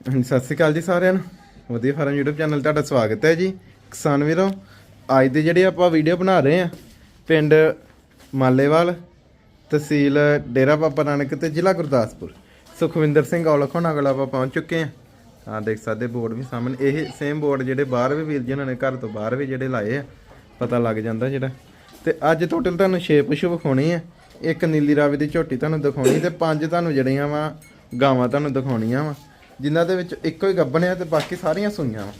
ਹਾਂਜੀ, ਸਤਿ ਸ਼੍ਰੀ ਅਕਾਲ ਜੀ ਸਾਰਿਆਂ ਨੂੰ। ਵਧੀਆ ਫਾਰਮ YouTube ਚੈਨਲ ਤੁਹਾਡਾ ਸਵਾਗਤ ਹੈ ਜੀ। ਕਿਸਾਨ ਵੀਰੋ, ਅੱਜ ਦੇ ਜਿਹੜੇ ਆਪਾਂ ਵੀਡੀਓ ਬਣਾ ਰਹੇ ਆ ਪਿੰਡ ਮਾਲੇਵਾਲ, ਤਹਿਸੀਲ ਡੇਰਾ ਬਾਬਾ ਨਾਨਕ ਤੇ ਜ਼ਿਲ੍ਹਾ ਗੁਰਦਾਸਪੁਰ। ਸੁਖਵਿੰਦਰ ਸਿੰਘ ਔਲਖ ਹੋਣਾ ਕੋਲ ਆਪਾਂ ਪਹੁੰਚ ਚੁੱਕੇ ਆ ਆ ਦੇਖ ਸਕਦੇ ਬੋਰਡ ਵੀ ਸਾਹਮਣੇ, ਇਹ ਸੇਮ ਬੋਰਡ ਜਿਹੜੇ ਬਾਹਰ ਵੀ ਵੀਰ ਜੀ ਉਹਨਾਂ ਨੇ ਘਰ ਤੋਂ ਬਾਹਰ ਵੀ ਜਿਹੜੇ ਲਾਏ ਆ, ਪਤਾ ਲੱਗ ਜਾਂਦਾ ਜਿਹੜਾ। ਤੇ ਅੱਜ ਟੋਟਲ ਤੁਹਾਨੂੰ 6 ਪਸ਼ੂ ਵਿਖਾਉਣੇ ਆ। ਇੱਕ ਨੀਲੀ ਰਾਵੀ ਦੀ ਝੋਟੀ ਤੁਹਾਨੂੰ ਦਿਖਾਉਣੀ ਤੇ ਪੰਜ ਤੁਹਾਨੂੰ ਜਿਹੜੀਆਂ ਵਾ, ਗਾਵਾਂ ਤੁਹਾਨੂੰ ਦਿਖਾਉਣੀਆਂ ਵਾ। ਜਿਨ੍ਹਾਂ ਦੇ ਵਿੱਚ ਇੱਕੋ ਹੀ ਗੱਭਣ ਆ ਤੇ ਬਾਕੀ ਸਾਰੀਆਂ ਸੂਈਆਂ ਵਾ।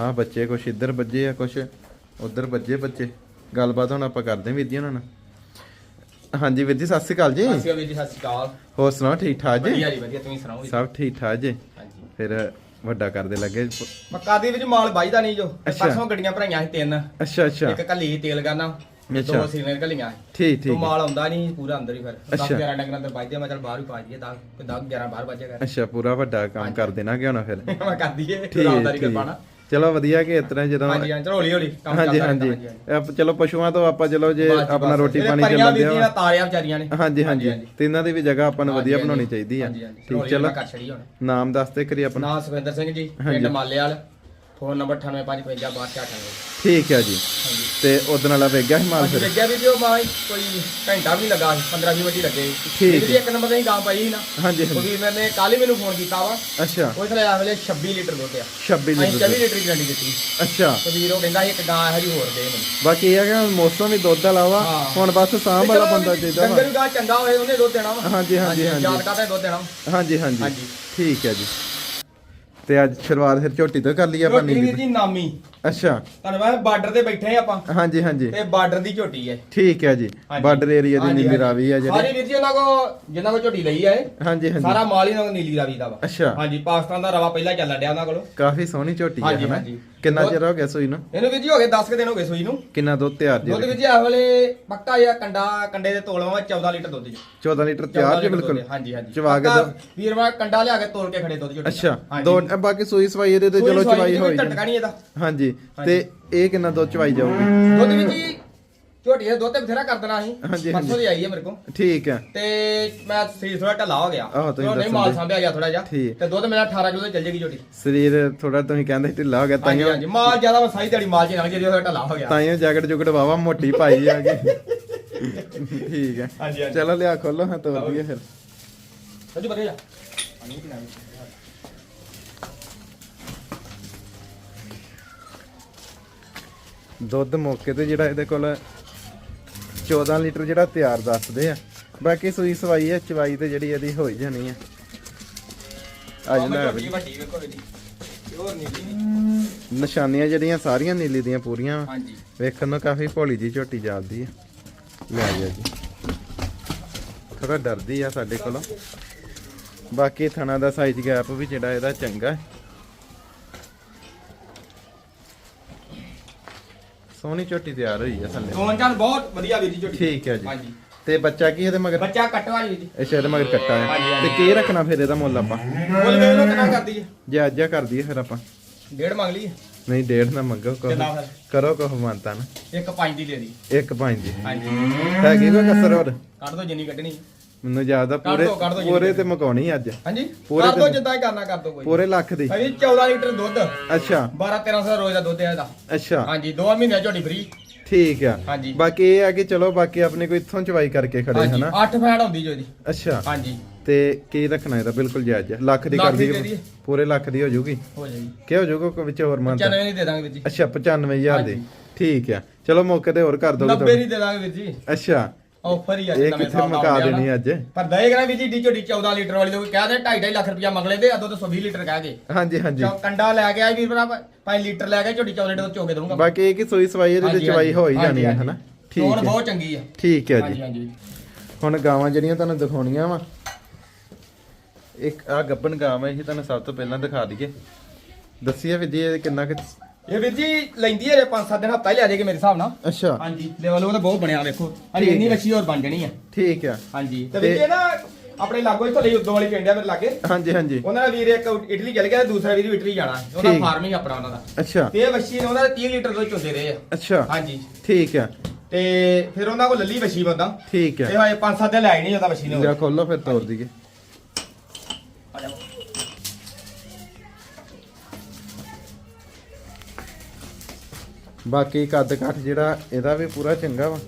ਆਹ ਬੱਚੇ ਕੁਛ ਇੱਧਰ ਵੱਜੇ ਆ ਕੁਛ ਉੱਧਰ ਵੱਜੇ ਬੱਚੇ। ਗੱਲਬਾਤ ਹੁਣ ਆਪਾਂ ਕਰਦੇ ਵੀਰ ਜੀ ਉਹਨਾਂ ਨਾਲ। ਹਾਂਜੀ ਵੀਰ ਜੀ ਸਤਿ ਸ਼੍ਰੀ ਅਕਾਲ ਜੀ। ਸਤਿ ਸ਼੍ਰੀ ਅਕਾਲ ਵੀਰ ਜੀ ਸਤਿ ਸ਼੍ਰੀ ਅਕਾਲ। ਹੋਰ ਸੁਣਾਓ ਠੀਕ ਠਾਕ ਜੀ? ਵਧੀਆ ਜੀ ਵਧੀਆ ਤੁਸੀਂ ਸੁਣਾਓ ਸਭ ਠੀਕ ਠਾਕ ਜੀ। ਹਾਂਜੀ। ਫਿਰ ਵੱਡਾ ਕਰਦੇ ਲੱਗੇ। ਮੱਕਾ ਦੇ ਵਿੱਚ ਮਾਲ ਬਾਈਦਾ ਨਹੀਂ ਜੋ। ਪਰਸੋਂ ਗੱਡੀਆਂ ਭਰਾਈਆਂ ਸੀ ਤਿੰਨ। ਅੱਛਾ ਅੱਛਾ। ਇੱਕ ਕੱਲੀ ਤੇਲ ਅੱਛਾ। ਦੋ ਸੀਨੇ ਕੱਲੀਆਂ ਠੀਕ ਤੋ ਠੀਕ ਮਾਲ ਆਉਂਦਾ ਨਹੀਂ ਪੂਰਾ ਅੰਦਰ ਹੀ ਫਿਰ। 10 ਅੱਛਾ। 11 ਡੰਗਰਾਂ ਅੰਦਰ ਵੱਜਦੇ ਮੈਂ ਚੱਲ ਬਾਹਰ ਹੀ ਪਾ ਦਈਏ 10 10 11 ਬਾਹਰ ਕਰ। ਅੱਛਾ ਪੂਰਾ ਵੱਡਾ ਕੰਮ ਕਰ ਦੇਣਾ ਕਿ ਹੁਣ ਫਿਰ? ਮੈਂ ਕਰ ਦਈਏ ਰਾਮਦਾਰੀ ਕਰ ਠੀਕ। ਪਾਣਾ। ਚਲੋ ਵਧੀਆ ਕਿ ਇਸ ਤਰ੍ਹਾਂ ਜਦੋਂ ਹਾਂਜੀ ਹਾਂਜੀ ਚਲੋ ਹੌਲੀ ਹੌਲੀ ਕੰਮ ਹਾਂਜੀ ਚੱਲਦਾ ਹਾਂਜੀ। ਚਲੋ ਪਸ਼ੂਆਂ ਤੋਂ ਆਪਾਂ ਚਲੋ ਜੇ ਆਪਣਾ। ਰੋਟੀ ਪਾਣੀ ਦਿਆ ਦੀਆਂ ਤਾਰਿਆ ਵਿਚਾਰੀਆਂ ਨੇ। ਹਾਂਜੀ ਹਾਂਜੀ। ਤੇ ਇਹਨਾਂ ਦੀ ਵੀ ਜਗ੍ਹਾ ਆਪਾਂ ਨੂੰ ਵਧੀਆ ਬਣਾਉਣੀ। ਚਾਹੀਦੀ ਆ। ਠੀਕ ਚਲੋ ਨਾਮ ਦੱਸ ਤੇ ਕਰੀ ਆਪਣਾ ਨਾਮ ਸੁਖਵਿੰਦਰ ਸਿੰਘ ਜੀ। ਪਿੰਡ ਮਾਲੇਵਾਲ। ਫੋਨ ਨੰਬਰ 98555298 ਠੀਕ ਹੈ ਜੀ। ਹਾਂਜੀ। ਤੇ ਉਹਦੇ ਨਾਲ ਵੇਗਿਆ ਹਿਮਾਲ ਅੱਜ ਫਿਰ? ਲੱਗਿਆ ਵੀ ਜੋ ਮਾਈ ਕੋਈ ਘੰਟਾ ਵੀ ਲੱਗਾ 15 20 ਮਿੰਟ ਹੀ ਲੱਗੇ ਠੀਕ ਜੀ ਇੱਕ ਨੰਬਰ ਤੇ ਹੀ ਗਾਂ ਪਾਈ ਸੀ ਨਾ। ਹਾਂਜੀ ਉਹ ਹਾਂਜੀ। ਵੀ ਮੈਨੇ ਕੱਲ ਹੀ ਮੈਨੂੰ ਫੋਨ ਕੀਤਾ ਵਾ। ਅੱਛਾ। ਉਹ ਇਥੇ ਆ ਵੇਲੇ 26 ਲੀਟਰ ਦੁੱਧ ਆ। 26 ਅਸੀਂ ਲੀਟਰ 24 ਲੀਟਰ ਦੀ ਗੰਡੀ ਦਿੱਤੀ। ਅੱਛਾ। ਤੇ ਵੀਰ ਉਹ ਕਹਿੰਦਾ ਸੀ ਇੱਕ ਗਾਂ ਇਹੋ ਜਿਹੀ ਹੋਰ ਦੇ ਮੈਨੂੰ। ਬਾਕੀ ਇਹ ਹੈ ਕਿ ਮੌਸਮ ਵੀ ਦੁੱਧ ਵਾਲਾ ਵਾ। ਹਾਂ। ਹੁਣ ਬਸ ਸਾਂਭ ਵਾਲਾ ਬੰਦਾ ਚਾਹੀਦਾ ਡੰਗਰ ਵਾ ਵੀ ਗਾਂ ਚੰਗਾ ਹੋਏ ਉਹਨੇ ਦੁੱਧ ਦੇਣਾ ਵਾ। ਹਾਂਜੀ ਹਾਂਜੀ ਹਾਂਜੀ ਜਾਗਟਾ ਤੇ ਦੁੱਧ ਦੇਣਾ। ਵਾ। ਹਾਂਜੀ ਹਾਂਜੀ। ਹਾਂਜੀ। ਠੀਕ ਹੈ ਜੀ। ਤੇ ਅੱਜ ਸ਼ੁਰੂਆਤ ਫਿਰ ਝੋਟੀ ਤੋਂ ਕਰ ਲਈ ਆਪਾਂ ਵੀਰ ਜੀ ਨਾਮੀ। ਅੱਛਾ। ਤੁਹਾਨੂੰ ਮੈਂ ਬਾਰਡਰ ਤੇ ਬੈਠੇ ਆ ਆਪਾਂ। ਹਾਂਜੀ ਹਾਂਜੀ। ਤੇ ਬਾਰਡਰ ਦੀ ਝੋਟੀ ਹੈ। ਠੀਕ ਹੈ ਜੀ। ਹਾਂਜੀ। ਬਾਰਡਰ ਏਰੀਆ ਦੀ ਹਾਂਜੀ, ਨੀਲੀ ਹਾਂਜੀ। ਰਾਵੀ ਆ ਜਿਹੜੀ। ਸਾਰੀ ਵੀਰ ਜੀ ਉਹਨਾਂ ਕੋ ਜਿੰਨਾ ਕੋ ਝੋਟੀ ਲਈ ਆ ਇਹ। ਹਾਂਜੀ ਹਾਂਜੀ। ਸਾਰਾ ਮਾਲ ਹੀ ਉਹਨਾਂ ਕੋ ਨੀਲੀ ਰਾਵੀ ਦਾ ਵਾ। ਅੱਛਾ। ਹਾਂਜੀ ਪਾਕਿਸਤਾਨ ਦਾ ਰਵਾ ਪਹਿਲਾਂ ਚੱਲਣ ਡਿਆ ਉਹਨਾਂ ਕੋਲੋਂ। ਕਾਫੀ ਸੋਹਣੀ ਝੋਟੀ ਹੈ ਹਾਂਜੀ, ਹਨਾ? ਹਾਂਜੀ। ਕਿੰਨਾ ਚਿਰ ਹੋ ਗਿਆ ਸੂਈ ਨੂੰ? ਇਹਨੂੰ ਵੀਰ ਜੀ ਹੋ ਗਏ 10 ਕੁ ਦਿਨ ਹੋ ਗਏ ਸੂਈ ਨੂੰ। ਕਿੰਨਾ ਦੁੱਧ ਤਿਆਰ ਜੀ ਦੁੱਧ ਵਿੱਚ ਇਹ ਵੇਲੇ ਪੱਕਾ ਜਿਹਾ ਕੰਡਾ ਕੰਡੇ ਦੇ ਤੋਲਵਾ 14 ਲੀਟਰ ਦੁੱਧ ਜੀ 14 ਲੀਟਰ ਤਿਆਰ ਜੀ ਬਿਲਕੁਲ। ਹਾਂਜੀ ਹਾਂਜੀ। ਚਵਾ ਕੇ ਪੱਕਾ ਦੋ- ਵੀਰ ਕੰਡਾ ਲਿਆ ਕੇ ਤੋਲ ਕੇ ਖੜੇ ਦੁੱਧ ਝੋਟੀ ਅੱਛਾ। ਹਾਂਜੀ। ਦੋ ਬਾਕੀ ਸੂਈ ਸਵਾਈ ਇਹਦੇ ਤੇ ਚਲੋ ਚਵਾਈ ਹੋਈ ਟਟਕਾ ਨਹੀਂ ਇਹਦਾ। ਹਾਂਜੀ। ਤੇ ਇਹ ਕਿੰਨਾ ਦੁੱਧ ਚਵਾਈ ਜਾਊਗੀ? ਦੁੱਧ ਵਿੱਚ ਜੀ ਝੋਟੀ ਦੇ ਦੁੱਧ ਤੇ ਬਥੇਰਾ ਕਰ ਦੇਣਾ ਸੀ ਹਾਂਜੀ, ਪਰਸੋਂ ਦੀ ਆਈ ਹੈ ਮੇਰੇ ਕੋਲ। ਠੀਕ ਹੈ ਤੇ ਮੈਂ ਸਰੀਰ ਥੋੜਾ ਢਿੱਲਾ ਹੋ ਗਿਆ। ਆਹੋ, ਤੁਸੀਂ ਤੇ ਉਹ ਨਹੀਂ ਮਾਲ। ਸਾਂਭਿਆ ਗਿਆ ਥੋੜਾ ਜਿਹਾ। ਠੀਕ। ਤੇ ਦੁੱਧ ਮੇਰਾ 18 ਕਿਲੋ ਤੇ ਚੱਲ ਜੇਗੀ ਝੋਟੀ। ਸਰੀਰ ਥੋੜਾ ਤੁਸੀਂ ਕਹਿੰਦੇ ਢਿੱਲਾ ਹੋ ਗਿਆ ਹਾਂਜੀ ਤਾਈਓ ਹਾਂਜੀ। ਮਾਲ ਜ਼ਿਆਦਾ ਵਸਾਈ ਦਿਹਾੜੀ ਮਾਲ ਚ ਲੰਘ ਜੇ ਥੋੜਾ ਢਿੱਲਾ ਹੋ ਗਿਆ। ਤਾਈਓ ਜੈਕਟ ਜੁਕਟ ਵਾਵਾ ਮੋਟੀ ਪਾਈ ਆ ਗਈ ਠੀਕ ਹੈ ਹਾਂਜੀ ਹਾਂਜੀ। ਚਲੋ ਲਿਆ ਖੋਲੋ ਹਾਂ ਤੋਰ ਦਈਏ ਫਿਰ। ਸੱਜੂ ਬਰੇ ਜਾ ਦੁੱਧ ਮੌਕੇ ਤੇ ਜਿਹੜਾ ਇਹਦੇ ਕੋਲ 14 ਲੀਟਰ ਜਿਹੜਾ ਤਿਆਰ ਦੱਸਦੇ ਆ। ਬਾਕੀ ਸੂਈ ਸਵਾਈ ਹੈ ਚਵਾਈ ਤੇ ਜਿਹੜੀ ਇਹਦੀ ਹੋਈ ਜਾਣੀ ਆ। ਅੱਜ ਵੀ। ਵੱਡੀ ਵੇਖੋ ਇਹਦੀ। ਪਿਓਰ ਨੀਲੀ ਨੀ। ਨਿਸ਼ਾਨੀਆਂ ਜਿਹੜੀਆਂ ਸਾਰੀਆਂ ਨੀਲੀ ਦੀਆਂ ਪੂਰੀਆਂ। ਹਾਂਜੀ। ਵੇਖਣ ਨੂੰ ਕਾਫੀ ਭੋਲੀ ਜੀ ਝੋਟੀ ਜਾਂਦੀ ਆ। ਲੈ ਜਾ ਜੀ। ਥੋੜਾ ਡਰਦੀ ਆ ਸਾਡੇ ਕੋਲੋਂ। ਬਾਕੀ ਥਣਾ ਦਾ ਸਾਈਜ਼ ਗੈਪ ਵੀ ਜਿਹੜਾ ਇਹਦਾ ਚੰਗਾ ਹੈ। ਸੋਹਣੀ ਝੋਟੀ ਤਿਆਰ ਹੋਈ ਆ ਥੱਲੇ। ਦੋਨ ਚਾਲ ਬਹੁਤ ਵਧੀਆ ਵੀਰ ਜੀ ਝੋਟੀ। ਠੀਕ ਹੈ ਜੀ। ਹਾਂਜੀ। ਤੇ ਬੱਚਾ ਕੀ ਇਹਦੇ ਮਗਰ? ਬੱਚਾ ਕੱਟਵਾ ਜੀ ਜੀ। ਅੱਛਾ ਇਹਦੇ ਮਗਰ ਕੱਟਾ ਹੈ। ਤੇ ਕੀ ਰੱਖਣਾ ਫਿਰ ਇਹਦਾ ਮੁੱਲ ਆਪਾਂ? ਮੁੱਲ ਵੇਖ ਲੋ ਕਿੰਨਾ ਕਰਦੀ ਹੈ? ਜੇ ਅੱਜ ਕਰ ਦਈਏ ਫਿਰ ਆਪਾਂ। ਡੇਢ ਮੰਗ ਲਈ। ਨਹੀਂ ਡੇਢ ਨਾ ਮੰਗੋ ਕੋ ਕਿੰਨਾ ਫਿਰ? ਕਰੋ ਕੋ ਮੰਨਤਾ ਨਾ। ਇੱਕ ਪੰਜ ਦੀ ਲੈ ਦੀ ਇੱਕ ਪੰਜ ਦੀ। ਹਾਂਜੀ। ਹੈਗੀ ਕੋਈ ਕਸਰ ਹੋਰ? ਕੱਢ ਦੋ ਜਿੰਨੀ ਕੱਢਣੀ। ਹੈ। ਮੈਨੂੰ ਜ਼ਿਆਦਾ ਕੱਢ ਪੂਰੇ ਦਿਓ, ਕੱਢ ਦਿਓ ਜੀ। ਪੂਰੇ ਤੇ ਮਕਾਉਣੀ ਅੱਜ। ਹਾਂਜੀ ਪੂਰੇ ਕਰ ਦੋ ਜਿੱਦਾਂ ਹੀ ਕਰਨਾ ਕਰ ਦੋ ਕੋਈ। ਪੂਰੇ ਲੱਖ ਦੀ। ਭਾਈ 14 ਲੀਟਰ ਦੁੱਧ। ਅੱਛਾ। 12 1300 ਰੋਜ਼ ਦਾ ਦੁੱਧ ਹੈ ਇਹਦਾ। ਅੱਛਾ। ਹਾਂਜੀ 2 ਮਹੀਨੇ ਝੋਟੀ ਫਰੀ ਠੀਕ ਆ। ਹਾਂਜੀ। ਬਾਕੀ ਇਹ ਆ ਕਿ ਚਲੋ ਬਾਕੀ ਆਪਣੇ ਕੋਈ ਇੱਥੋਂ ਚਵਾਈ ਕਰਕੇ ਖੜੇ ਹਾਂਜੀ ਹਨਾ? 8 ਫੈਟ ਹੁੰਦੀ ਜੋ ਇਹਦੀ ਅੱਛਾ। ਹਾਂਜੀ। ਤੇ ਕੀ ਰੱਖਣਾ ਇਹਦਾ? ਬਿਲਕੁਲ ਜਾਇਜ਼ ਹੈ ਲੱਖ ਦੀ ਲੱਖ ਕਰ ਦੀ ਦੇ। ਪੂਰੇ ਲੱਖ ਦੀ ਹੋ ਜਾਊਗੀ? ਹੋ ਜਾਏਗੀ ਕੀ ਹੋ ਜਾਊਗਾ? ਕੋਈ ਵਿੱਚ ਹੋਰ ਮੰਨਤਾ? 95 ਨਹੀਂ ਦੇ ਦਾਂਗੇ ਵੀਰ ਜੀ। ਅੱਛਾ 95000 ਦੀ। ਹਾਂਜੀ। ਠੀਕ ਆ। ਚਲੋ ਮੌਕੇ ਤੇ ਹੋਰ ਕਰ ਦੋਗੇ 90 ਨਹੀਂ ਦੇ ਦਾਂਗੇ ਵੀਰ ਜੀ। ਅੱਛਾ। ਆਫਰ ਹੀ ਆ ਇਹ ਕਿੱਥੇ ਮੁਕਾ ਦੇਣੀ ਅੱਜ? ਪਰ ਦਏਗਾ ਵੀਰ ਜੀ ਡੀ ਝੋਟੀ 14 ਲੀਟਰ ਵਾਲੀ ਲੋਕ ਕਹਿ ਦੇ 2.5 ਲੱਖ ਰੁਪਇਆ ਮੰਗ ਲੈਂਦੇ ਅਦੋਂ ਤਾਂ 120 ਲੀਟਰ ਕਹਿ ਕੇ ਹਾਂਜੀ ਹਾਂਜੀ। ਚੌ ਕੰਡਾ ਲੈ ਕੇ ਆਏ ਵੀਰ ਭਰਾ 5 ਲੀਟਰ ਲੈ ਕੇ ਝੋਟੀ 14 ਲੀਟਰ ਤੋਂ ਚੋਕੇ ਦਊਂਗਾ। ਬਾਕੀ ਇਹ ਕਿ ਸੋਈ ਸਵਾਈ ਇਹਦੇ ਤੇ ਚਵਾਈ ਹੋ ਹੀ ਜਾਣੀ ਹੈ ਹਨਾ? ਠੀਕ ਟੋਨ ਹੈ। ਬਹੁਤ ਚੰਗੀ ਆ। ਠੀਕ ਹੈ ਹਾਂਜੀ ਜੀ। ਹਾਂਜੀ। ਹੁਣ ਗਾਵਾਂ ਜਿਹੜੀਆਂ ਤੁਹਾਨੂੰ ਦਿਖਾਉਣੀਆਂ ਵਾ ਇੱਕ ਆ ਗੱਬਨ ਗਾਂ ਹੈ ਇਹ ਤੁਹਾਨੂੰ ਸਭ ਤੋਂ ਪਹਿਲਾਂ ਦਿਖਾ ਦਈਏ। ਦੱਸੀਏ ਵੀ ਜੀ ਇਹ ਕਿੰਨਾ ਕਿ ਇਹ ਵੀਰ ਜੀ ਲੈਂਦੀ ਹੈ 5-7 ਦਿਨ ਹਫਤਾ ਹੀ ਲਿਆ ਜਾਏਗੀ ਮੇਰੇ ਹਿਸਾਬ ਨਾਲ। ਅੱਛਾ। ਹਾਂਜੀ ਲੈਵਲ ਉਹ ਤਾਂ ਬਹੁਤ ਬਣਿਆ ਵੇਖੋ। ਹਰੀ ਇੰਨੀ। ਵੱਛੀ ਹੋਰ ਬਣ ਜਣੀ ਆ। ਠੀਕ ਆ। ਹਾਂਜੀ। ਤੇ ਵੀਰ ਜੀ ਇਹ ਨਾ ਆਪਣੇ ਲਾਗੋ ਇੱਥੋਂ ਲਈ ਉਦੋਂ ਵਾਲੀ ਪਿੰਡ ਆ ਮੇਰੇ ਲਾਗੇ। ਹਾਂਜੀ ਹਾਂਜੀ। ਉਹਨਾਂ ਦਾ ਵੀਰ ਇੱਕ ਇਟਲੀ ਚਲ ਗਿਆ ਤੇ ਦੂਸਰਾ ਵੀਰ ਇਟਲੀ ਜਾਣਾ। ਉਹਦਾ। ਫਾਰਮ ਹੀ ਆਪਣਾ ਉਹਨਾਂ ਦਾ। ਅੱਛਾ। ਤੇ ਇਹ ਵੱਛੀ ਉਹਨਾਂ ਦੇ 30 ਲੀਟਰ ਦੁੱਧ ਚੁੰਦੇ ਰਹੇ ਆ। ਅੱਛਾ। ਹਾਂਜੀ। ਠੀਕ ਆ। ਤੇ ਫਿਰ ਉਹਨਾਂ ਕੋਲ ਲੱਲੀ ਵੱਛੀ ਬੰਦਾ। ਠੀਕ ਇਹ ਆ ਹੋਏ 5-7 ਦਿਨ ਲੈ ਹੀ ਨਹੀਂ ਉਹਦਾ ਵੱਛੀ ਨੇ ਜਾ ਖੋਲੋ ਫਿਰ ਤੋੜ ਦਈਏ। ਬਾਕੀ ਕੱਦ ਕੱਠ ਜਿਹੜਾ ਇਹਦਾ ਵੀ ਪੂਰਾ ਚੰਗਾ ਵਾ।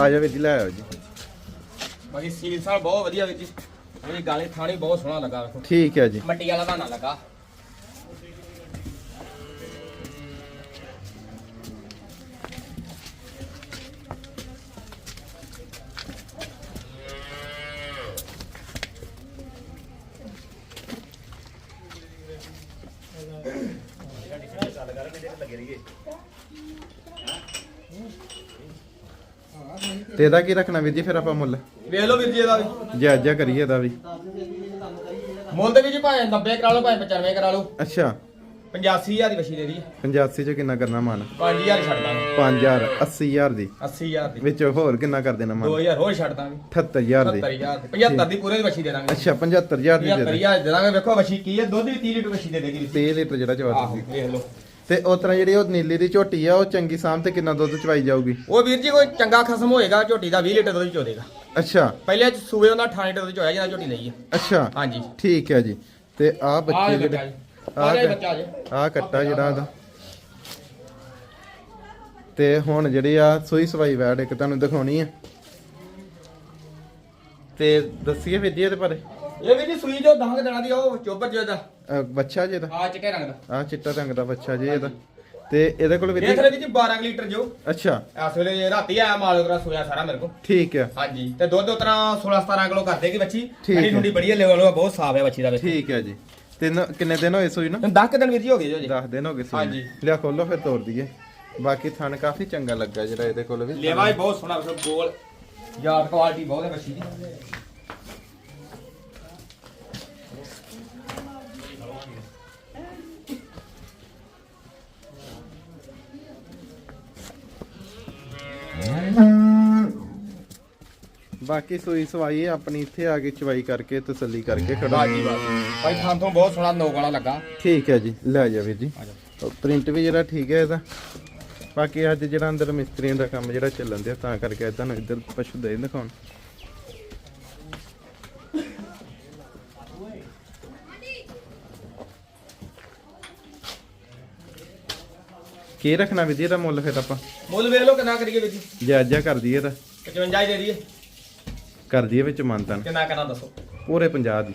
ਆ ਜਾ ਵੀਰ ਜੀ ਲੈ ਆਓ ਜੀ। ਬਾਕੀ ਸੀਲ ਸਾਲ ਬਹੁਤ ਵਧੀਆ ਵੀਰ ਜੀ। ਇਹ ਗਾਲੇ ਥਾਣੀ ਬਹੁਤ ਸੋਹਣਾ ਲੱਗਾ ਵੇਖੋ। ਠੀਕ ਹੈ ਜੀ। ਮੱਟੀ ਵਾਲਾ ਧਾਨਾ ਲੱਗਾ। ਤੇ ਇਹਦਾ ਕੀ ਰੱਖਣਾ ਵੀਰ ਜੀ ਫਿਰ ਆਪਾਂ ਮੁੱਲ? ਵੇਖ ਲਓ ਵੀਰ ਜੀ ਇਹਦਾ ਵੀ। ਜਾਇਜ਼ਾ ਕਰੀਏ ਇਹਦਾ ਵੀ। ਮੁੱਲ ਤੇ ਵੀ ਜੀ ਭਾਵੇਂ 90 ਕਰਾ ਲਓ ਭਾਵੇਂ 95 ਕਰਾ ਲਓ। ਅੱਛਾ। 85000 ਦੀ ਵਛੀ ਦੇ ਦੀ 85 ਚ ਕਿੰਨਾ ਕਰਨਾ ਮਨ 5000 ਛੱਡ ਦਾਂਗੇ। 5000 80000 ਦੀ। 80000 ਦੀ। ਵਿੱਚ ਹੋਰ ਕਿੰਨਾ ਕਰ ਦੇਣਾ ਮਨ 2000 ਹੋਰ ਛੱਡ ਦਾਂਗੇ। 78000 ਦੀ। 70000 ਦੀ। 75 ਦੀ ਪੂਰੇ ਦੀ ਵਛੀ ਦੇ ਦਾਂਗੇ। ਅੱਛਾ 75000 ਦੀ ਦੇ ਦੇ। 75000 ਦੇ ਦਾਂਗੇ। ਵੇਖੋ ਵਛੀ ਕੀ ਹੈ ਦੁੱਧ ਵੀ 30 ਲੀਟਰ ਵਛੀ ਦੇ ਦੇਗੀ ਵੀਰ ਜੀ। 30 ਲੀਟਰ ਜਿਹੜਾ ਆਹੋ ਤੁਸੀਂ ਵੇਖ ਲਓ। ਤੇ ਉਸ ਤਰ੍ਹਾਂ ਜਿਹੜੀ ਉਹ ਨੀਲੀ ਦੀ ਝੋਟੀ ਆ ਉਹ ਚੰਗੀ ਸਾਂਭ ਤੇ ਕਿੰਨਾ ਦੁੱਧ ਚਵਾਈ ਜਾਊਗੀ? ਉਹ ਵੀਰ ਜੀ ਕੋਈ ਚੰਗਾ ਖਸਮ ਹੋਏਗਾ ਝੋਟੀ ਦਾ 20 ਲੀਟਰ ਦੁੱਧ ਚੋ ਦੇਗਾ ਅੱਛਾ। ਪਹਿਲੇ ਸੂਬੇ ਉਹਨਾਂ 18 ਲੀਟਰ ਦੁੱਧ ਚੋਇਆ ਜਿਹਨਾਂ ਝੋਟੀ ਲਈ ਹੈ ਅੱਛਾ। ਹਾਂਜੀ। ਠੀਕ ਹੈ ਜੀ। ਤੇ ਆ ਆ ਬੱਚੇ ਜਿਹੜੇ ਆ ਜੇ ਬੱਚਾ ਜੀ। ਆ ਕੱਟਾ ਜਿਹੜਾ ਉਹਦਾ ਤੇ ਹੁਣ ਜਿਹੜੀ ਆ ਸੂਈ ਸਵਾਈ ਵੈੜ ਇੱਕ ਤੁਹਾਨੂੰ ਦਿਖਾਉਣੀ ਆ। ਤੇ ਦੱਸੀਏ ਫਿਰ ਜੀ ਇਹਦੇ ਬਾਰੇ। ਇਹ ਵੀ ਜੀ ਸੂਈ ਜੋ ਦਹਾਂਗ ਦੇਣਾ ਦੀ ਉਹ ਚੋਬਰ ਜੋ ਦਾ ਬੱਚਾ ਜੀ ਇਹਦਾ? ਆ ਚਿੱਟੇ ਰੰਗ ਦਾ। ਆ ਚਿੱਟਾ ਰੰਗ ਦਾ ਬੱਚਾ ਜੀ ਇਹਦਾ। ਤੇ ਇਹਦੇ ਕੋਲ ਵੀ ਇਹ ਥਲੇ ਵੀ ਜੀ 12 ਕੁ ਲੀਟਰ ਜੋ। ਅੱਛਾ। ਇਸ ਵੇਲੇ ਰਾਤੀ ਆਇਆ ਮਾਲ ਉਤਰਾ ਸੋਇਆ ਸਾਰਾ ਮੇਰੇ ਕੋਲ। ਠੀਕ ਹੈ ਹਾਂਜੀ। ਤੇ ਦੁੱਧ ਉਤਰਾ 16 17 ਕਿਲੋ ਕਰ ਦੇਗੀ ਬੱਚੀ? ਠੀਕ ਹੈ। ਠੰਡੀ ਬੜੀ ਲੈਵਲ ਉਹ ਬਹੁਤ ਸਾਫ਼ ਹੈ ਬੱਚੀ ਦਾ ਵਿੱਚ ਠੀਕ ਹੈ ਜੀ। ਤਿੰਨ ਕਿੰਨੇ ਦਿਨ ਹੋਏ ਸੂਈ ਨੂੰ? 10 ਕੁ ਦਿਨ ਵੀਰ ਜੀ ਹੋ ਗਏ ਜੋ ਜੀ 10 ਦਿਨ ਹੋ ਗਏ ਸੂਈ ਨੂੰ। ਹਾਂਜੀ। ਲਿਆ ਖੋਲੋ ਫਿਰ ਤੋੜ ਦਈਏ। ਬਾਕੀ ਥਣ ਕਾਫੀ ਚੰਗਾ ਲੱਗਾ ਜਿਹੜਾ ਇਹਦੇ ਕੋਲ ਵੀ। ਲੇਵਾ ਵੀ ਬਹੁਤ ਸੋਹਣਾ ਵੇਖੋ ਗੋਲ ਯਾਦ ਕੁਆਲਿਟੀ ਬਹੁਤ ਹੈ ਬੱਚੀ ਦੀ। ਬਾਕੀ ਸੂਈ ਸਵਾਈ ਇਹ ਆਪਣੀ ਇੱਥੇ ਆ ਕੇ ਚਵਾਈ ਕਰਕੇ ਤਸੱਲੀ ਕਰਕੇ ਖੜਾ ਬਾਜੀ ਬਾਜੀ ਭਾਈ ਥਾਂ ਤੋਂ ਬਹੁਤ ਸੋਹਣਾ ਨੋਕ ਵਾਲਾ ਲੱਗਾ। ਠੀਕ ਹੈ ਜੀ ਲੈ ਜਾ ਵੀਰ ਜੀ। ਆ ਜਾ। ਪ੍ਰਿੰਟ ਵੀ ਜਿਹੜਾ ਠੀਕ ਹੈ ਇਹਦਾ। ਬਾਕੀ ਅੱਜ ਜਿਹੜਾ ਅੰਦਰ ਮਿਸਤਰੀਆਂ ਦਾ ਕੰਮ ਜਿਹੜਾ ਚੱਲਣ ਦਿਆ ਤਾਂ ਕਰਕੇ ਤੁਹਾਨੂੰ ਇੱਧਰ ਪਸ਼ੂ ਦੇ ਦਿਖਾਉਣ। ਕੀ ਰੱਖਣਾ ਵੀਰ ਜੀ ਇਹਦਾ ਮੁੱਲ ਫਿਰ ਆਪਾਂ। ਮੁੱਲ ਵੇਖ ਲਓ ਕਿੰਨਾ ਕਰੀਏ ਵੀਰ ਜੀ। ਜਾਇਜ਼ਾ ਕਰ ਦਈਏ ਤਾਂ 55 ਹੀ ਦੇ ਦਈਏ। ਕਰ ਦਈਏ ਵਿੱਚ ਮੰਨਤਨ। ਕਿੰਨਾ ਕਰਨਾ ਦੱਸੋ। ਪੂਰੇ 50 ਦੀ।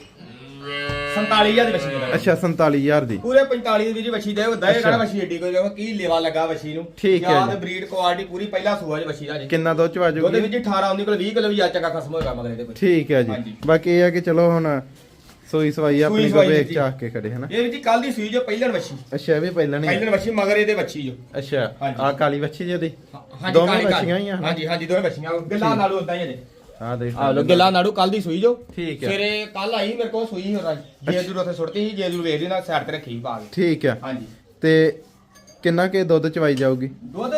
47000 ਦੀ ਬੱਚੀ ਦੇ ਅੱਛਾ 47000 ਦੀ। ਪੂਰੇ 45 ਦੀ ਵੀਰ ਜੀ ਬੱਚੀ ਦੇ ਦਏ ਅੱਛਾ। ਕਹਿੰਦਾ ਬੱਚੀ ਏਡੀ ਕੋਈ ਦੇਖੋ ਕੀ ਲੇਵਾ ਲੱਗਾ ਬੱਚੀ ਨੂੰ। ਠੀਕ ਹੈ ਯਾਦ। ਬਰੀਡ ਕੁਆਲਿਟੀ ਪੂਰੀ ਪਹਿਲਾ ਸੂਆ ਜੀ ਬੱਚੀ ਦਾ ਜੀ। ਕਿੰਨਾ ਦੁੱਧ ਚ ਉਹਦੇ ਵਾਜੂਗੀ ਵਿੱਚ 18 ਉਹਦੇ ਕੋਲ 20 ਕਿਲੋ ਵੀ ਆ ਚੰਗਾ ਖਸਮ ਹੋਏਗਾ ਮਗਰ ਇਹਦੇ ਕੋਲ ਠੀਕ ਹੈ ਜੀ। ਬਾਕੀ ਇਹ ਹੈ ਕਿ ਚਲੋ ਹੁਣ ਸੋਈ ਸਵਾਈ ਆਪਣੀ ਸਵਾਈ ਵੇਖ ਜੀ। ਚਾਹ ਕੇ ਖੜੇ ਹਨਾ? ਇਹ ਵੀ ਜੀ ਕੱਲ ਦੀ ਸੂਈ ਜੋ ਪਹਿਲਣ ਬੱਚੀ ਅੱਛਾ ਇਹ ਵੀ ਪਹਿਲਾਂ ਨਹੀਂ ਪਹਿਲਣ ਬੱਚੀ ਮਗਰ ਇਹਦੇ ਬੱਚੀ ਜੋ। ਅੱਛਾ ਹਾਂਜੀ। ਆ ਕਾਲੀ ਵੱਛੀ ਜਿਹਦੀ ਹਾਂਜੀ ਦੋਵੇਂ ਕਾਲੀ- ਕਾਲੀ। ਬੱਚੀਆਂ ਹੀ ਆ ਹਨਾ? ਹਾਂਜੀ ਹਾਂਜੀ ਦੋਵੇਂ ਬੱਚੀਆਂ ਗਿੱਲਾ ਨਾੜੂ ਉਦਾਂ ਹੀ ਅਜੇ ਆ ਦੇਖ ਆ ਲੋ ਗਿੱਲਾ ਨਾੜੂ ਕੱਲ ਦੀ ਸੂਈ ਜੋ। ਠੀਕ ਹੈ ਸਵੇਰੇ ਕੱਲ ਆਈ ਮੇਰੇ ਕੋਲ ਸੂਈ ਹੋ ਰਹੀ ਜੇ ਦੂਰ ਉੱਥੇ ਸੁੱਟਤੀ ਸੀ ਜੇ ਦੂਰ ਵੇਖ ਲਈ ਨਾ ਸਾਈਡ ਤੇ ਰੱਖੀ ਪਾ ਕੇ। ਠੀਕ ਹੈ ਹਾਂਜੀ। ਤੇ ਕਿੰਨਾ ਕੇ ਦੁੱਧ ਚਵਾਈ ਜਾਊਗੀ? ਦੁੱਧ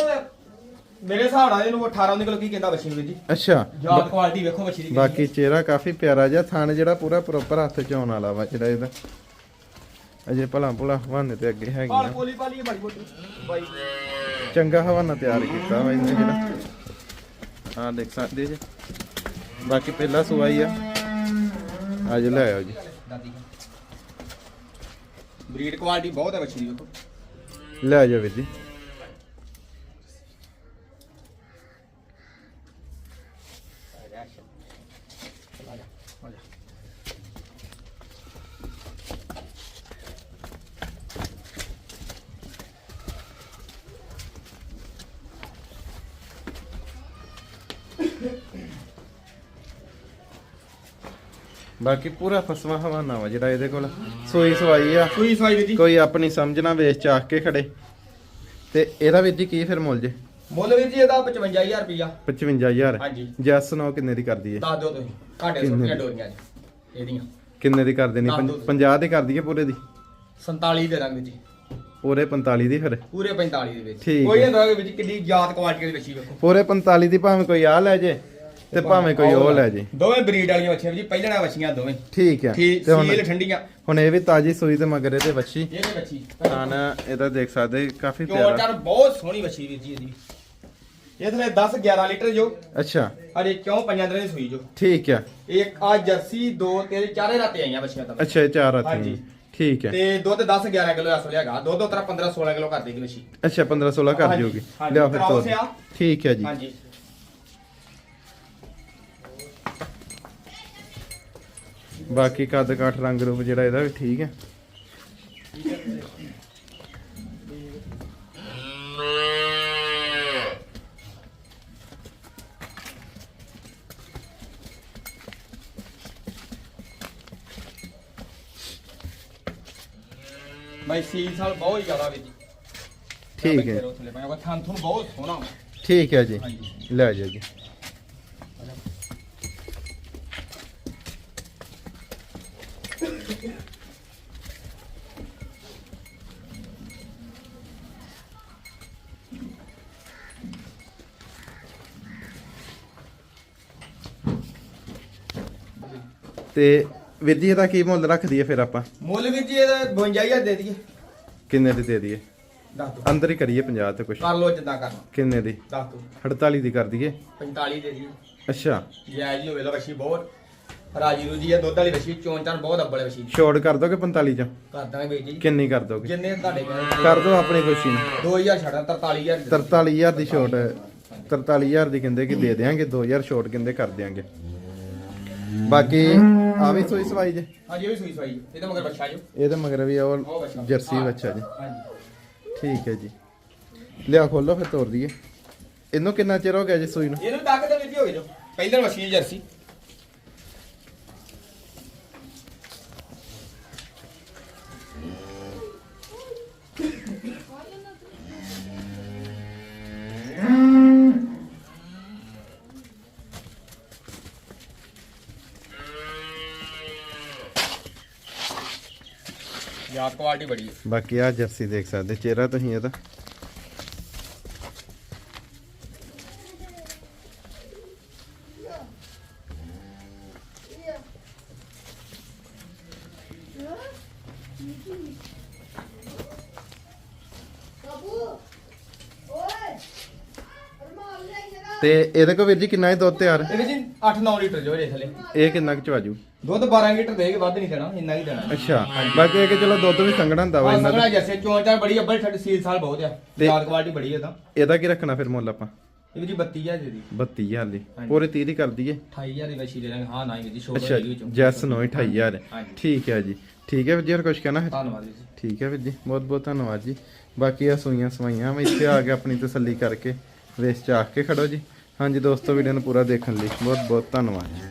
ਮੇਰੇ ਹਿਸਾਬ ਨਾਲ ਇਹਨੂੰ 18 ਦੇ ਕੋਲ ਕੀ ਕਹਿੰਦਾ ਬੱਚੀ ਨੂੰ ਵੀਰ ਜੀ? ਅੱਛਾ। ਜਾਤ ਕੁਆਲਿਟੀ ਵੇਖੋ ਬੱਚੀ ਦੀ ਬਾਕੀ ਚਿਹਰਾ ਕਾਫੀ ਪਿਆਰਾ ਜਿਹਾ ਥਣ ਜਿਹੜਾ ਪੂਰਾ ਪ੍ਰੋਪਰ ਹੱਥ ਚ ਆਉਣ ਵਾਲਾ ਵਾ ਜਿਹੜਾ ਇਹਦਾ। ਅਜੇ ਭਲਾ ਭੁਲਾ ਹਵਾਨੇ ਤੇ ਅੱਗੇ ਪਾਲ ਹੈਗੀਆਂ ਪੋਲੀ ਪਾਲੀ ਬੜੀ ਮੋਟੀ। ਬਾਈ। ਚੰਗਾ ਹਵਾਨਾ ਤਿਆਰ ਕੀਤਾ ਵਾ ਇਹਨੇ ਜਿਹੜਾ। ਆ ਦੇਖ ਸਕਦੇ ਜੀ। ਬਾਕੀ ਪਹਿਲਾ ਸਵਾਈ ਆ। ਅੱਜ ਲੈ ਆਓ ਜੀ। ਬਰੀਡ ਕੁਆਲਿਟੀ ਬਹੁਤ ਹੈ ਬੱਚੀ ਦੀ। ਵੇਖੋ ਲੈ ਜਾਓ ਵੀਰ ਜੀ। ਬਾਕੀ ਪੂਰਾ ਫਸਵਾ ਹਵਾਨਾ ਵਾ ਜਿਹੜਾ ਇਹਦੇ ਕੋਲ ਸੋਈ ਸਵਾਈ ਆ ਸੂਈ ਸਵਾਈ ਵੀਰ ਜੀ ਕੋਈ ਆਪਣੀ ਸਮਝ ਨਾ ਵੇਚ ਚਾਖ ਕੇ ਖੜੇ ਤੇ ਇਹਦਾ ਵੀਰ ਜੀ ਕੀ ਫਿਰ ਮੁੱਲ ਜੇ ਮੁੱਲ ਵੀਰ ਜੀ ਇਹਦਾ 55000 ਰੁਪਿਆ 55000 ਹਾਂਜੀ। ਜੈਸ ਨੋ ਕਿੰਨੇ ਦੀ ਕਰਦੀ ਏ? ਦੱਸ ਦਿਓ ਤੁਸੀਂ। ਘਾਟੇ ਕਿੰਨੇ? ਸੁੱਟੀਆਂ ਡੋਰੀਆਂ ਜੀ ਇਹਦੀਆਂ। ਕਿੰਨੇ ਦੀ ਕਰ ਦੇਣੀ ਦੱਸ ਦਿਓ। 50 ਦੀ ਕਰ ਦਈਏ ਪੂਰੇ ਦੀ? 47 ਦੇ ਰੰਗ ਜੀ। ਪੂਰੇ 45 ਦੀ ਫਿਰ? ਪੂਰੇ 45 ਦੇ ਵਿੱਚ। ਠੀਕ ਕੋਈ ਹੈ। ਨਹੀਂ ਵਿੱਚ ਕਿੰਨੀ ਜਾਤ ਕੁਆਲਿਟੀ ਦੀ ਬੱਚੀ ਵੇਖੋ। ਪੂਰੇ 45 ਦੀ ਭਾਵੇਂ ਕੋਈ ਆ ਲੈ ਜੇ ਤੇ ਭਾਵੇਂ ਕੋਈ ਉਹ ਲੈ ਜੇ। ਦੋਵੇਂ ਬਰੀਡ ਵਾਲੀਆਂ ਬੱਚੀਆਂ ਜੀ ਪਹਿਲਣਾ ਬੱਚੀਆਂ ਦੋਵੇਂ। ਠੀਕ ਹੈ ਠੀਕ ਤੇ ਹੁਣ ਸੀਲ ਠੰਡੀਆਂ। ਹੁਣ ਇਹ ਵੀ ਤਾਜੀ ਸੂਈ ਤੇ ਮਗਰ ਇਹਦੇ ਵੱਛੀ। ਇਹ ਵੀ ਬੱਚੀ ਖਾਨ ਇਹਦਾ ਦੇਖ ਸਕਦੇ ਕਾਫੀ ਪਿਆਰਾ। ਚਾਰ ਬਹੁਤ ਸੋਹਣੀ ਬੱਚੀ ਵੀਰ ਜੀ ਇਹਦੀ। ਇਹ ਥਲੇ 10 11 ਲੀਟਰ ਜੋ। ਅੱਛਾ। ਅਰੇ ਕਿਉਂ ਪੰਜਾਂ ਦਿਨਾਂ ਦੀ ਸੂਈ ਜੋ। ਠੀਕ ਆ ਇੱਕ ਆ ਜਰਸੀ ਦੋ ਤੇ ਚਾਰੇ ਰਾਤੇ ਆਈਆਂ ਬੱਚੀਆਂ ਤਾਂ। ਅੱਛਾ ਇਹ ਚਾਰ ਰਾਤੀ ਹਾਂਜੀ। ਠੀਕ ਹੈ। ਤੇ ਦੁੱਧ 10 11 ਕਿਲੋ ਇਸ ਵੇਲੇ ਹੈਗਾ ਦੁੱਧ ਉਤਰਾ 15 16 ਕਿਲੋ ਕਰ ਦੇਗੀ ਮੱਛੀ ਅੱਛਾ 15 16 ਕਰ ਜੂਗੀ ਲਿਆ ਫਿਰ ਤੋਰ। ਠੀਕ ਹੈ ਜੀ। ਹਾਂਜੀ। ਬਾਕੀ ਕੱਦ ਕਾਠ ਰੰਗ ਰੂਪ ਜਿਹੜਾ ਇਹਦਾ ਵੀ ਠੀਕ ਹੈ। ਮੈਂ ਸੀ ਸਾਲ ਬਹੁਤ ਹੀ ਜ਼ਿਆਦਾ ਵਿੱਚ। ਠੀਕ ਹੈ। ਥਲੇ ਮੈਂ ਉਹ ਥਾਂ ਤੁਹਾਨੂੰ ਬਹੁਤ ਸੋਹਣਾ ਵਾ। ਠੀਕ ਹੈ ਜੀ। ਹਾਂਜੀ। ਲੈ ਜਾਓ ਜੀ। ਤੇ ਵੀਰ ਜੀ ਇਹਦਾ ਕੀ ਮੁੱਲ ਰੱਖ ਦਈਏ ਫਿਰ ਆਪਾਂ? ਮੁੱਲ ਵੀ ਜੀ ਇਹਦਾ 52000 ਦੇ ਦਈਏ। ਕਿੰਨੇ ਦੀ ਦੇ ਦਈਏ? ਦੱਸ ਦੋ ਅੰਦਰ ਹੀ ਕਰੀਏ 50 ਤੇ ਕੁਛ। ਕਰ ਲੋ ਜਿੱਦਾਂ ਕਰਨਾ। ਕਿੰਨੇ ਦੀ? ਦੱਸ ਦੋ 48 ਦੀ ਕਰ ਦਈਏ। 45 ਦੇ ਦਈਏ। ਅੱਛਾ। ਜੈ ਜੀ ਹੋਵੇ ਲਾ ਬੱਛੀ ਬਹੁਤ। ਰਾਜੀ ਰੂਜੀ ਆ ਦੁੱਧ ਵਾਲੀ ਬੱਛੀ ਚੋਣ ਚਾਣ ਬਹੁਤ ਅੱਬਲ ਬੱਛੀ ਛੋੜ ਕਰ ਦੋਗੇ 45 ਚ? ਕਰ ਦਾਂਗੇ ਵੀਰ ਜੀ। ਕਿੰਨੀ ਕਰ ਦੋਗੇ? ਜਿੰਨੇ ਤੁਹਾਡੇ ਕਰ ਦੋ ਆਪਣੀ ਖੁਸ਼ੀ ਨੂੰ। 2000 ਛੱਡਾਂ 43000 ਦੇ 43000 ਦੀ ਛੋਟ 43000 ਦੀ ਕਹਿੰਦੇ ਕਿ ਦੇ ਦੇਾਂਗੇ 2000 ਛੋਟ ਕਹਿੰਦੇ ਕਰ ਦਿਆਂਗੇ। ਬਾਕੀ ਆ ਵੀ ਸੋਈ ਸਵਾਈ ਜੇ। ਹਾਂਜੀ ਇਹ ਵੀ ਸੂਈ ਸਵਾਈ ਇਹਦਾ ਮਗਰ ਬੱਛਾ ਜੋ। ਇਹਦੇ ਮਗਰ ਵੀ ਉਹ ਉਹ ਬੱਚਾ। ਜਰਸੀ ਬੱਚਾ ਜੀ। ਹਾਂਜੀ। ਠੀਕ ਹੈ ਜੀ। ਲਿਆ ਖੋਲੋ ਫਿਰ ਤੋਰ ਦਈਏ। ਇਹਨੂੰ ਕਿੰਨਾ ਚਿਰ ਹੋ ਗਿਆ ਜੀ ਸੂਈ ਨੂੰ? ਇਹਨੂੰ ਤੱਕ ਦੇ ਵਿੱਚ ਹੋ ਗਏ ਜੋ। ਪਹਿਲਾਂ ਬੱਛੀ ਜਰਸੀ। ਯਾਰ ਕੁਆਲਿਟੀ ਬੜੀ ਹੈ। ਬਾਕੀ ਆ ਜਰਸੀ ਦੇਖ ਸਕਦੇ ਚਿਹਰਾ ਤੁਸੀਂ ਇਹਦਾ ਤੇ ਇਹਦੇ ਕੋ ਵੀਰ ਜੀ ਕਿੰਨਾ ਹੀ ਦੁੱਧ ਤਿਆਰ? ਇਹਦੇ ਜੀ 8-9 ਲੀਟਰ ਜੋ ਇਹਦੇ ਥਲੇ ਇਹ ਕਿੰਨਾ ਕੁ ਚਵਾਜੂ ਦੁੱਧ 12 ਲੀਟਰ ਦੇਗੇ ਵੱਧ ਨਹੀਂ ਦੇਣਾ ਇੰਨਾ ਹੀ ਦੇਣਾ। ਅੱਛਾ ਬਾਕੀ ਇਹ ਕਿ ਚਲੋ ਦੁੱਧ ਵੀ ਸੰਘਣਾ ਹੁੰਦਾ ਵਾ ਆ ਇਹਨਾਂ ਸਗਣਾ ਦਾ ਜੈਸੇ ਚੋਣ ਚਾਰ ਬੜੀ ਅੱਬਲ ਛੱਡ ਸੀਲ ਸਾਲ ਬਹੁਤ ਆ। ਤੇ- ਯਾਦ ਕੁਆਲਿਟੀ ਬੜੀ ਹੈ ਤਾਂ। ਇਹਦਾ ਕੀ ਰੱਖਣਾ ਫਿਰ ਮੁੱਲ ਆਪਾਂ? ਇਹ ਵੀ ਜੀ 32000 ਦੇ। ਦੀ 32000 ਦੀ। ਹਾਂਜੀ। ਪੂਰੇ 30 ਦੀ ਕਰ ਦਈਏ। 28000 ਦੀ ਵੈਸੀ ਦੇ ਦਾਂਗੇ। ਹਾਂ ਨਾ ਹੀ ਜੀ ਛੋੜ ਅੱਛਾ ਜੈਸ ਨੋ 28000 ਹਾਂਜੀ। ਠੀਕ ਹੈ ਜੀ। ਠੀਕ ਹੈ ਵੀਰ ਜੀ ਹੋਰ ਕੁਝ ਕਹਿਣਾ? ਹੈ ਧੰਨਵਾਦ ਜੀ। ਠੀਕ ਹੈ ਵੀਰ ਜੀ ਬਹੁਤ ਬਹੁਤ ਧੰਨਵਾਦ ਜੀ। ਬਾਕੀ ਆ ਸੂਈਆਂ ਸਵਾਈਆਂ ਮੈਂ ਇੱਥੇ ਆ ਕੇ ਆਪਣੀ ਤਸੱਲੀ ਕਰਕੇ। ਵੇਸ ਚ ਆ ਕੇ ਖੜੋ ਜੀ। ਹਾਂਜੀ ਦੋਸਤੋ ਵੀਡੀਓ ਨੂੰ ਪੂਰਾ ਦੇਖਣ ਲਈ ਬਹੁਤ ਬਹੁਤ ਧੰਨਵਾਦ ਜੀ।